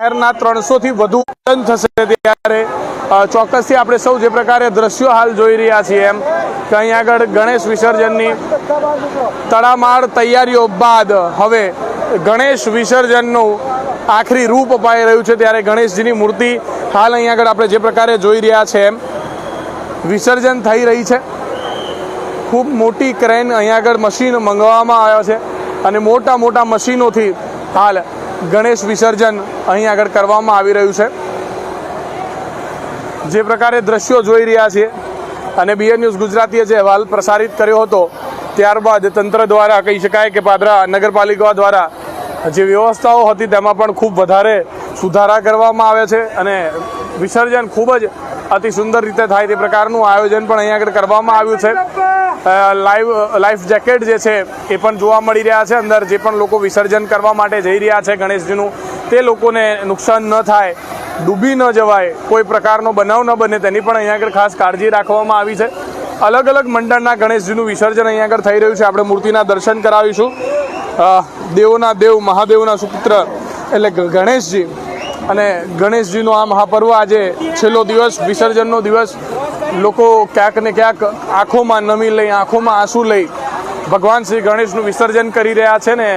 શહેરના ત્રણસોથી વધુ થશે ત્યારે ચોક્કસથી આપણે સૌ જે પ્રકારે દ્રશ્યો હાલ જોઈ રહ્યા છીએ એમ કે અહીંયા આગળ ગણેશ વિસર્જનની તડામાર તૈયારીઓ બાદ હવે ગણેશ વિસર્જનનું આખરી રૂપ અપાઈ રહ્યું છે ત્યારે ગણેશજીની મૂર્તિ હાલ અહીંયા આગળ આપણે જે પ્રકારે જોઈ રહ્યા છે એમ વિસર્જન થઈ રહી છે. ખૂબ મોટી ક્રેન અહીંયા આગળ મશીન મંગાવવામાં આવ્યો છે અને મોટા મોટા મશીનોથી હાલ ગણેશ વિસર્જન અહીં આગળ કરવામાં આવી રહ્યું છે. જે પ્રકારે દ્રશ્યો જોઈ રહ્યા છીએ અને બીએન ન્યૂઝ ગુજરાતીએ જે અહેવાલ પ્રસારિત કર્યો હતો, ત્યારબાદ તંત્ર દ્વારા કહી શકાય કે પાદરા નગરપાલિકા દ્વારા જે વ્યવસ્થાઓ હતી તેમાં પણ ખૂબ વધારે સુધારા કરવામાં આવે છે અને વિસર્જન ખૂબ જ અતિ સુંદર રીતે થાય તે પ્રકારનું આયોજન પણ અહીંયા આગળ કરવામાં આવ્યું છે. લાઈવ લાઈફ જેકેટ જે છે, એ પણ જોવા મળી રહ્યા છે અંદર, જે પણ લોકો વિસર્જન કરવા માટે જઈ રહ્યા છે ગણેશજીનું, તે લોકોને નુકસાન ન થાય, ડૂબી ન જવાય, કોઈ પ્રકારનો બનાવ ન બને, તેની પણ અહીંયા આગળ ખાસ કાળજી રાખવામાં આવી છે. અલગ અલગ મંડળના ગણેશજીનું વિસર્જન અહીંયા આગળ થઈ રહ્યું છે. આપણે મૂર્તિના દર્શન કરાવીશું. દેવોના દેવ, મહાદેવના સુપુત્ર, એટલે ગણેશજી. અને ગણેશજીનો આ મહાપર્વ આજે છેલ્લો દિવસ, વિસર્જનનો દિવસ. લોકો ક્યાંક ને ક્યાંક આંખોમાં નમી લઈ, આંખોમાં આંસુ લઈ ભગવાન શ્રી ગણેશનું વિસર્જન કરી રહ્યા છે ને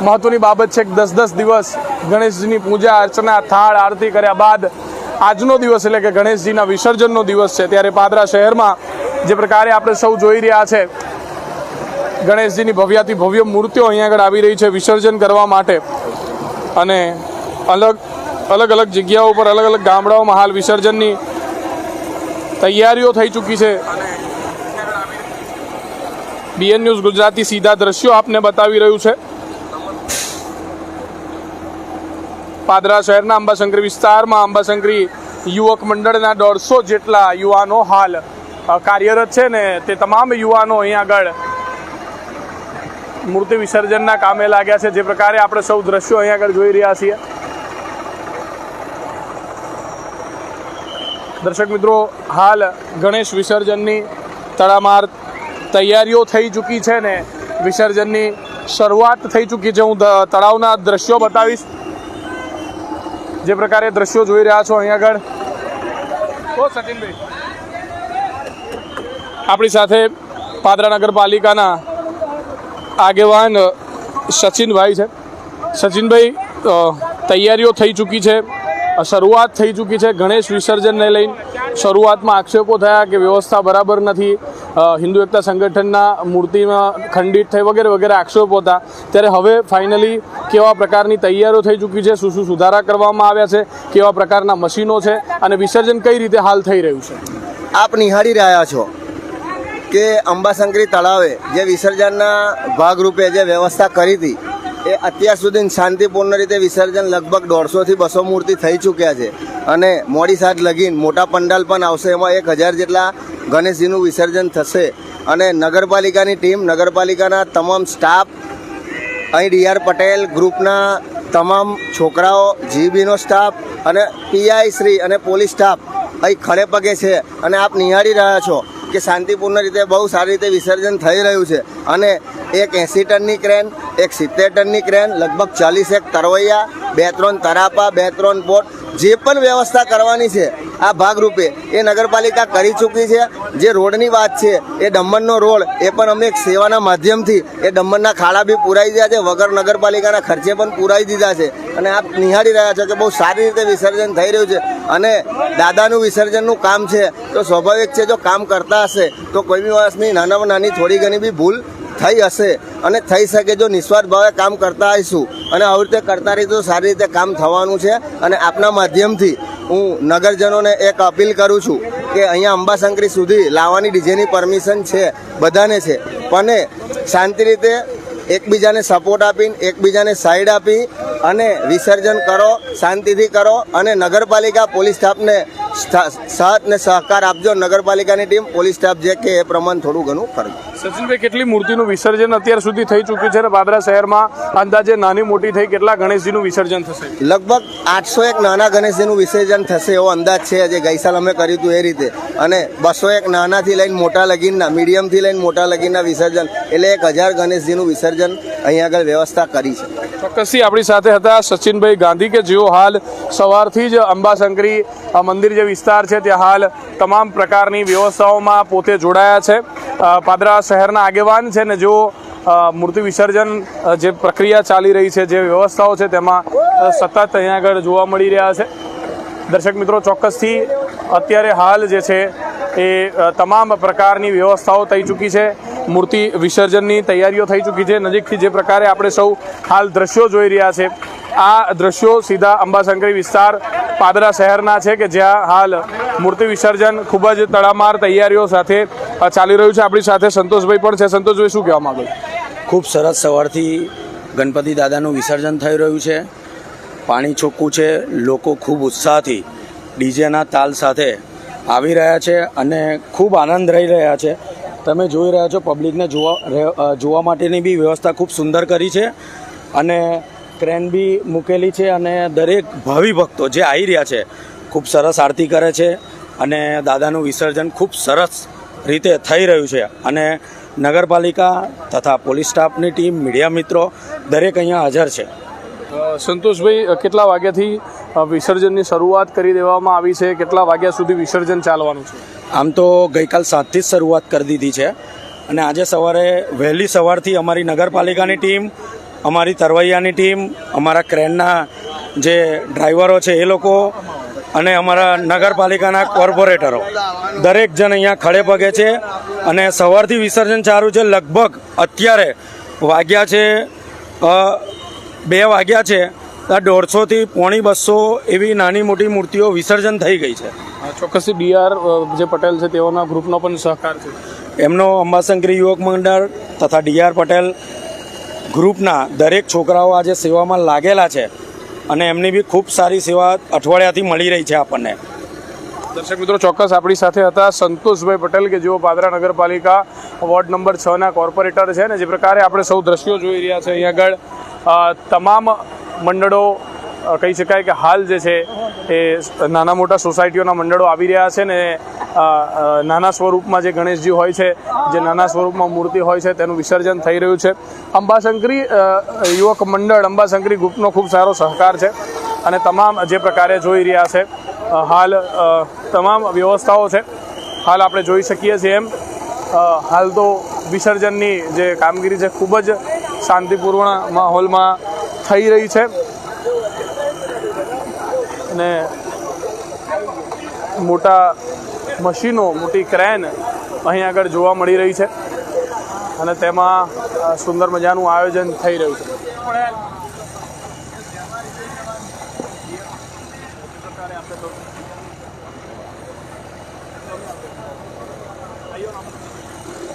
મહત્વની બાબત છે કે દસ દસ દિવસ ગણેશજીની પૂજા, અર્ચના, થાળ, આરતી કર્યા બાદ આજનો દિવસ એટલે કે ગણેશજીના વિસર્જનનો દિવસ છે. ત્યારે પાદરા શહેરમાં જે પ્રકારે આપણે સૌ જોઈ રહ્યા છે, ગણેશજીની ભવ્યાથી ભવ્ય મૂર્તિઓ અહીંયા આગળ આવી રહી છે વિસર્જન કરવા માટે. અને અલગ અલગ અલગ જગ્યાઓ પર અલગ અલગ ગામડાઓમાં હાલ વિસર્જનની તૈયારીઓ થઈ ચૂકી છે. બીએન ન્યૂઝ ગુજરાતી સીધા દ્રશ્યો આપને બતાવી રહ્યું છે. પાદરા શહેરના અંબાશંકરી વિસ્તારમાં આંબાશંકરી યુવક મંડળના દોઢસો જેટલા યુવાનો હાલ કાર્યરત છે ને તે તમામ યુવાનો અહીં આગળ મૂર્તિ વિસર્જનના કામે લાગ્યા છે. જે પ્રકારે આપણે સૌ દ્રશ્યો અહીં આગળ જોઈ રહ્યા છીએ. દર્શક મિત્રો, હાલ ગણેશ વિસર્જનની તડામાર તૈયારીઓ થઈ ચૂકી છે ને વિસર્જનની શરૂઆત થઈ ચૂકી છે. હું તળાવના દ્રશ્યો બતાવીશ. જે પ્રકારે દ્રશ્યો જોઈ રહ્યા છો અહીં આગળ. સચિનભાઈ. આપણી સાથે પાદરા નગરપાલિકાના આગેવાન સચિનભાઈ છે. સચિનભાઈ તૈયારીઓ થઈ ચૂકી છે. શરૂઆત થઈ ચૂકી છે ગણેશ વિસર્જનને લઈને. શરૂઆતમાં આક્ષેપો થયા કે વ્યવસ્થા બરાબર નથી. હિન્દુ એકતા સંગઠનના મૂર્તિમાં ખંડિત થઈ વગેરે વગેરે આક્ષેપો હતા. ત્યારે હવે ફાઇનલી કેવા પ્રકારની તૈયારીઓ થઈ ચૂકી છે, શું શું સુધારા કરવામાં આવ્યા છે, કેવા પ્રકારના મશીનો છે અને વિસર્જન કઈ રીતે હાલ થઈ રહ્યું છે? આપ નિહાળી રહ્યા છો કે અંબાશંકરી તળાવે જે વિસર્જનના ભાગરૂપે જે વ્યવસ્થા કરી હતી એ અત્યાર સુધી શાંતિપૂર્ણ રીતે વિસર્જન લગભગ દોઢસોથી બસો મૂર્તિ થઈ ચૂક્યા છે. અને મોડી સાત લગીન મોટા પંડાલ પણ આવશે. એમાં એક હજાર જેટલા ગણેશજીનું વિસર્જન થશે. અને નગરપાલિકાની ટીમ, નગરપાલિકાના તમામ સ્ટાફ, અહીં ડીઆર પટેલ ગ્રુપના તમામ છોકરાઓ, જીબીનો સ્ટાફ અને પીઆઈ શ્રી અને પોલીસ સ્ટાફ અહીં ખડે પગે છે. અને આપ નિહાળી રહ્યા છો. કે શાંતિપૂર્ણ રીતે બહુ સારી રીતે વિસર્જન થઈ રહ્યું છે. અને એક એંસી ટનની ક્રેન, એક સિત્તેર ટનની ક્રેન, લગભગ ચાલીસ એક તરવૈયા, બે ત્રણ તરાપા, બે ત્રણ બોટ, જે પણ વ્યવસ્થા કરવાની છે આ ભાગરૂપે એ નગરપાલિકા કરી ચૂકી છે. જે રોડની વાત છે, એ દમણનો રોડ, એ પણ અમે એક સેવાના માધ્યમથી એ દમણના ખાડા બી પુરાઈ દીધા છે. વગર નગરપાલિકાના ખર્ચે પણ પુરાઈ દીધા છે. અને આપ નિહાળી રહ્યા છો કે બહુ સારી રીતે વિસર્જન થઈ રહ્યું છે. અને દાદાનું વિસર્જનનું કામ છે, તો સ્વાભાવિક છે જો કામ કરતા હશે, તો કોઈ બી માણસની નાનામાં નાની થોડી ઘણી બી ભૂલ થઈ હશે. અને થઈ શકે જો નિસ્વાર્થ ભાવે કામ કરતા આવીશું. અને આવી રીતે કરતા રહીશું સારી રીતે કામ થવાનું છે. અને આપના માધ્યમથી હું નગરજનોને એક અપીલ કરું છું કે અહીંયા અંબાશંકરી સુધી લાવવાની ડીજેની પરમિશન છે, બધાને છે. પણ શાંતિ રીતે એકબીજાને સપોર્ટ આપીને, એકબીજાને સાઈડ આપી અને વિસર્જન કરો, શાંતિથી કરો અને નગરપાલિકા પોલીસ સ્ટાફને સ્થ- ને સહકાર આપજો. નગરપાલિકાની ટીમ, પોલીસ સ્ટાફ જે કે એ પ્રમાણે થોડું ઘણું કરજો. સચિનભાઈ કેટલી મૂર્તિનું વિસર્જન અત્યાર સુધી થઈ ચૂક્યું છે અને પાદરા શહેરમાં અંદાજે નાની મોટી થઈ કેટલા ગણેશજીનું વિસર્જન થશે? લગભગ આઠસો એક નાના ગણેશજીનું વિસર્જન થશે એવો અંદાજ છે જે ગઈ સાલ અમે કર્યું હતું એ રીતે. અને બસો એક નાનાથી લઈને મોટા લગીનના મીડિયમથી લઈને મોટા લગીનના વિસર્જન એટલે એક હજાર ગણેશજીનું વિસર્જન અહીં આગળ વ્યવસ્થા કરી છે. ચોક્કસથી આપણી સાથે હતા સચિનભાઈ ગાંધી કે જેઓ હાલ સવારથી જ અંબાશંકરી મંદિર જે વિસ્તાર છે ત્યાં હાલ તમામ પ્રકારની વ્યવસ્થાઓમાં પોતે જોડાયા છે. પાદરા શહેરના આગેવાન છે ને જો મૂર્તિ વિસર્જન જે પ્રક્રિયા ચાલી રહી છે, જે વ્યવસ્થાઓ છે, તેમાં સતત અહીંયા આગળ જોવા મળી રહ્યા છે. દર્શક મિત્રો, ચોક્કસથી અત્યારે હાલ જે છે, એ તમામ પ્રકારની વ્યવસ્થાઓ થઈ ચૂકી છે. મૂર્તિ વિસર્જનની તૈયારીઓ થઈ ચૂકી છે. નજીકથી જે પ્રકારે આપણે સૌ હાલ દ્રશ્યો જોઈ રહ્યા છે, આ દ્રશ્યો સીધા અંબાશંકરી વિસ્તાર પાદરા શહેરના છે કે જ્યાં હાલ મૂર્તિ વિસર્જન ખૂબ જ તડામાર તૈયારીઓ સાથે ચાલી રહ્યું છે. આપણી સાથે સંતોષભાઈ પણ છે. સંતોષભાઈ, શું કહેવા માંગો ખૂબ સરસ. સવારથી ગણપતિ દાદાનું વિસર્જન થઈ રહ્યું છે. પાણી ચોખ્ખું છે. લોકો ખૂબ ઉત્સાહથી ડીજેના તાલ સાથે આવી રહ્યા છે અને ખૂબ આનંદ રહી રહ્યા છે. તમે જોઈ રહ્યા છો, પબ્લિકને જોવા જોવા માટેની બી વ્યવસ્થા ખૂબ સુંદર કરી છે અને ક્રેન બી મૂકેલી છે અને દરેક ભાવિ ભક્તો જે આવી રહ્યા છે ખૂબ સરસ આરતી કરે છે અને દાદાનું વિસર્જન ખૂબ સરસ રીતે થઈ રહ્યું છે. અને નગરપાલિકા તથા પોલીસ સ્ટાફની ટીમ મીડિયા મિત્રો દરેક અહીંયા હાજર છે. સંતોષભાઈ કેટલા વાગ્યાથી વિસર્જનની શરૂઆત કરી દેવામાં આવી છે? કેટલા વાગ્યા સુધી વિસર્જન ચાલવાનું છે? આમ તો ગઈકાલ સાતથી જ શરૂઆત કરી દીધી છે. અને આજે સવારે વહેલી સવારથી અમારી નગરપાલિકાની ટીમ અમારી તરવૈયાની ટીમ અમારા ક્રેનના જે ડ્રાઈવરો છે એ લોકો અને અમારા નગરપાલિકાના કોર્પોરેટરો. દરેક જણ અહીંયા ખડે પગે છે અને સવારથી વિસર્જન ચાલુ છે. લગભગ અત્યારે વાગ્યા છે બે વાગ્યા છે. દોઢસોથી પોણી બસો એવી નાની મોટી મૂર્તિઓ વિસર્જન થઈ ગઈ છે. ચોક્કસથી ડીઆર જે પટેલ છે તેઓના ગ્રુપનો પણ સહકાર છે. એમનો અંબાશંકરી યુવક મંડળ તથા ડીઆર પટેલ ગ્રુપના દરેક છોકરાઓ આજે સેવામાં લાગેલા છે. અને એમની બી ખૂબ સારી સેવા અઠવાડિયાથી મળી રહી છે આપણને. દર્શક મિત્રો, ચોક્કસ આપણી સાથે હતા સંતોષભાઈ પટેલ, કે જેઓ પાદરા નગરપાલિકા વોર્ડ નંબર છ ના કોર્પોરેટર છે ને, જે પ્રકારે આપણે સૌ દ્રશ્યો જોઈ રહ્યા છે અહીંયા આગળ. તમામ મંડળો કહી શકાય કે હાલ જે છે, એ નાના મોટા સોસાયટીઓના મંડળો આવી રહ્યા છે ને નાના સ્વરૂપમાં જે ગણેશજી હોય છે, જે નાના સ્વરૂપમાં મૂર્તિ હોય છે, તેનું વિસર્જન થઈ રહ્યું છે. અંબાશંકરી યુવક મંડળ અંબાશંકરી ગ્રુપનો ખૂબ સારો સહકાર છે અને તમામ જે પ્રકારે જોઈ રહ્યા છે હાલ તમામ વ્યવસ્થાઓ છે. હાલ આપણે જોઈ શકીએ છીએ એમ. હાલ તો વિસર્જનની જે કામગીરી છે ખૂબ જ શાંતિપૂર્ણ માહોલમાં થઈ રહી છે. અને મોટા મશીનો, મોટી ક્રેન અહીં આગળ જોવા મળી રહી છે. અને તેમાં સુંદર મજાનું આયોજન થઈ રહ્યું છે.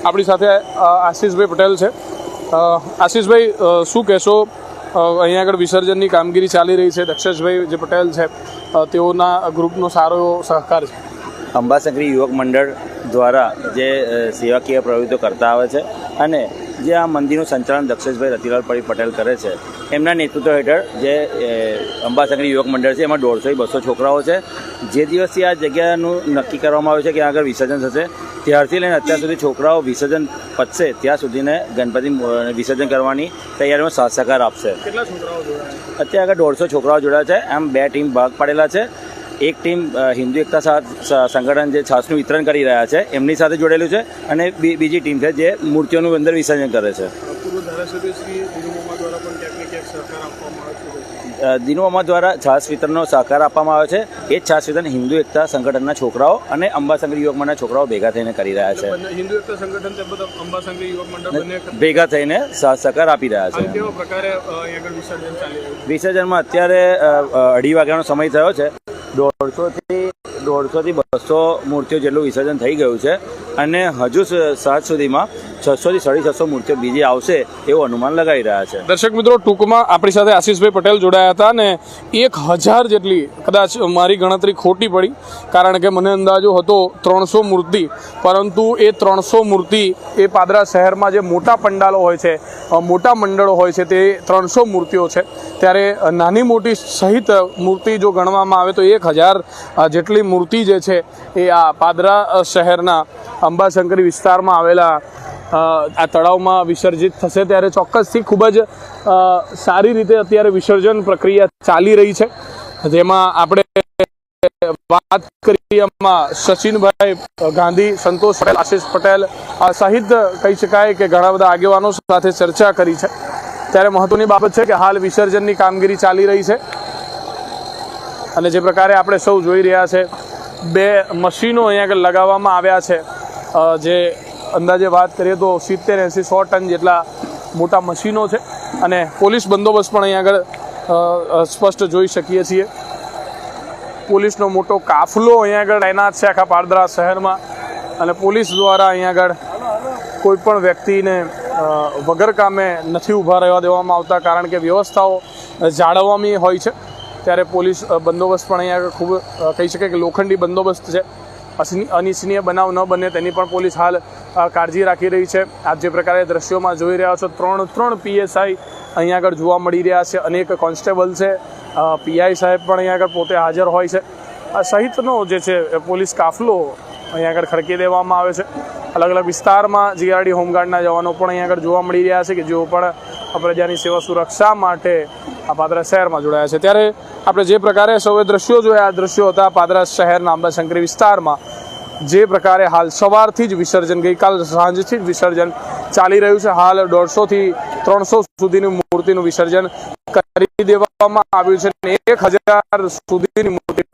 આપણી સાથે આશિષભાઈ પટેલ છે. આશીષભાઈ શું કહેશો? અહીંયા આગળ વિસર્જનની કામગીરી ચાલી રહી છે. દક્ષેશભાઈ જે પટેલ છે તેઓના ગ્રુપનો સારો સહકાર છે. અંબાશંકરી યુવક મંડળ દ્વારા જે સેવાકીય પ્રવૃત્તિઓ કરતા આવે છે અને જે આ મંદિરનું સંચાલન દક્ષેશભાઈ રતિલાલ પડી પટેલ કરે છે એમના નેતૃત્વ હેઠળ જે અંબાસંકરી યુવક મંડળ છે એમાં દોઢસોથી બસો છોકરાઓ છે. જે દિવસથી આ જગ્યાનું નક્કી કરવામાં આવ્યું છે કે આગળ વિસર્જન થશે ત્યારથી લઈને અત્યાર સુધી છોકરાઓ વિસર્જન પતશે ત્યાં સુધીને ગણપતિ વિસર્જન કરવાની તૈયારીમાં સાથ સહકાર આપશે. અત્યારે આગળ દોઢસો છોકરાઓ જોડાયા છે આમ બે ટીમ ભાગ પાડેલા છે. એક ટીમ હિન્દુ એકતા સાથ સંગઠન જે છાસનું વિતરણ કરી રહ્યા છે એમની સાથે જોડેલું છે અને બીજી ટીમ છે જે મૂર્તિઓનું અંદર વિસર્જન કરે છે. પૂર્વ ધારાસભ્ય દ્વારા છાસ વિતરણનો સહકાર આપવામાં આવે છે. એ જ છાસ વિતરણ હિન્દુ એકતા સંગઠનના છોકરાઓ અને અંબાસંગ્રી યુવક મંડળના છોકરાઓ ભેગા થઈને કરી રહ્યા છે. હિન્દુ એકતા સંગઠન તેમજ યુવક મંડળ ભેગા થઈને સહકાર આપી રહ્યા છે. વિસર્જનમાં અત્યારે અઢી વાગ્યાનો સમય થયો છે. દોઢસોથી દોઢસોથી બસો મૂર્તિઓ જેટલું વિસર્જન થઈ ગયું છે. અને હજુ સાંજ સુધીમાં છસોથી સાડી છસો મૂર્તિઓ બીજી આવશે એવું અનુમાન લગાવી રહ્યા છે. દર્શક મિત્રો, ટૂંકમાં આપણી સાથે આશીષભાઈ પટેલ જોડાયા હતા અને એક હજાર જેટલી કદાચ મારી ગણતરી ખોટી પડી, કારણ કે મને અંદાજો હતો ત્રણસો મૂર્તિ, પરંતુ એ ત્રણસો મૂર્તિ એ પાદરા શહેરમાં જે મોટા પંડાલો હોય છે મોટા મંડળો હોય છે, તે ત્રણસો મૂર્તિઓ છે. ત્યારે નાની મોટી સહિત મૂર્તિ જો ગણવામાં આવે તો એક હજાર જેટલી મૂર્તિ જે છે એ આ પાદરા શહેરના અંબાશંકરી વિસ્તારમાં આવેલા આ તળાવમાં વિસર્જિત થશે ત્યારે ચોક્કસથી ખૂબ જ સારી રીતે અત્યારે વિસર્જન પ્રક્રિયા ચાલી રહી છે. જેમાં આપણે વાત કરી એમાં સચિનભાઈ ગાંધી, સંતોષ પટેલ, આશિષ પટેલ સહિત કહી શકાય કે ઘણા બધા આગેવાનો સાથે ચર્ચા કરી છે. ત્યારે મહત્વની બાબત છે કે હાલ વિસર્જનની કામગીરી ચાલી રહી છે. અને જે પ્રકારે આપણે સૌ જોઈ રહ્યા છે, બે મશીનો અહીંયા આગળ લગાવવામાં આવ્યા છે. જે અંદાજે વાત કરીએ તો સિત્તેર એંસી સો ટન જેટલા મોટા મશીનો છે અને પોલીસ બંદોબસ્ત પણ અહીંયા આગળ સ્પષ્ટ જોઈ શકીએ છીએ. પોલીસનો મોટો કાફલો અહીંયા આગળ તૈનાત છે આખા પારદરા શહેરમાં અને પોલીસ દ્વારા અહીંયા આગળ કોઈ પણ વ્યક્તિને વગર કામે નથી ઊભા રહેવા દેવામાં આવતા કારણ કે વ્યવસ્થાઓ જાળવવાની હોય છે. ત્યારે પોલીસ બંદોબસ્ત પણ અહીંયા આગળ ખૂબ કહી શકાય કે લોખંડી બંદોબસ્ત છે. અનિચ્છનીય બનાવ ન બને તેની પણ પોલીસ હાલ કાળજી રાખી રહી છે. આપ જે પ્રકારે દ્રશ્યોમાં જોઈ રહ્યા છો, ત્રણ ત્રણ પીએસઆઈ અહીંયા આગળ જોવા મળી રહ્યા છે. અનેક કોન્સ્ટેબલ છે. પીઆઈ સાહેબ પણ અહીંયા આગળ પોતે હાજર હોય છે. સહિતનો જે છે પોલીસ કાફલો અહીંયા આગળ ખડકી દેવામાં આવે છે. અલગ અલગ વિસ્તારમાં જીઆરડી હોમગાર્ડના જવાનો પણ અહીંયા આગળ જોવા મળી રહ્યા છે કે જેઓ પણ પ્રજાની સેવા સુરક્ષા માટે આ પાદરા શહેરમાં જોડાયા છે. ત્યારે આપણે જે પ્રકારે સૌએ દ્રશ્યો જોયા, આ દ્રશ્યો હતા પાદરા શહેરના આંબાશંકરી વિસ્તારમાં. જે પ્રકારે હાલ સવારથી જ વિસર્જન, ગઈકાલ સાંજથી જ વિસર્જન ચાલી રહ્યું છે. હાલ દોઢસોથી ત્રણસો સુધીની મૂર્તિનું વિસર્જન કરી દેવામાં આવ્યું છે એક હજાર સુધીની મૂર્તિનું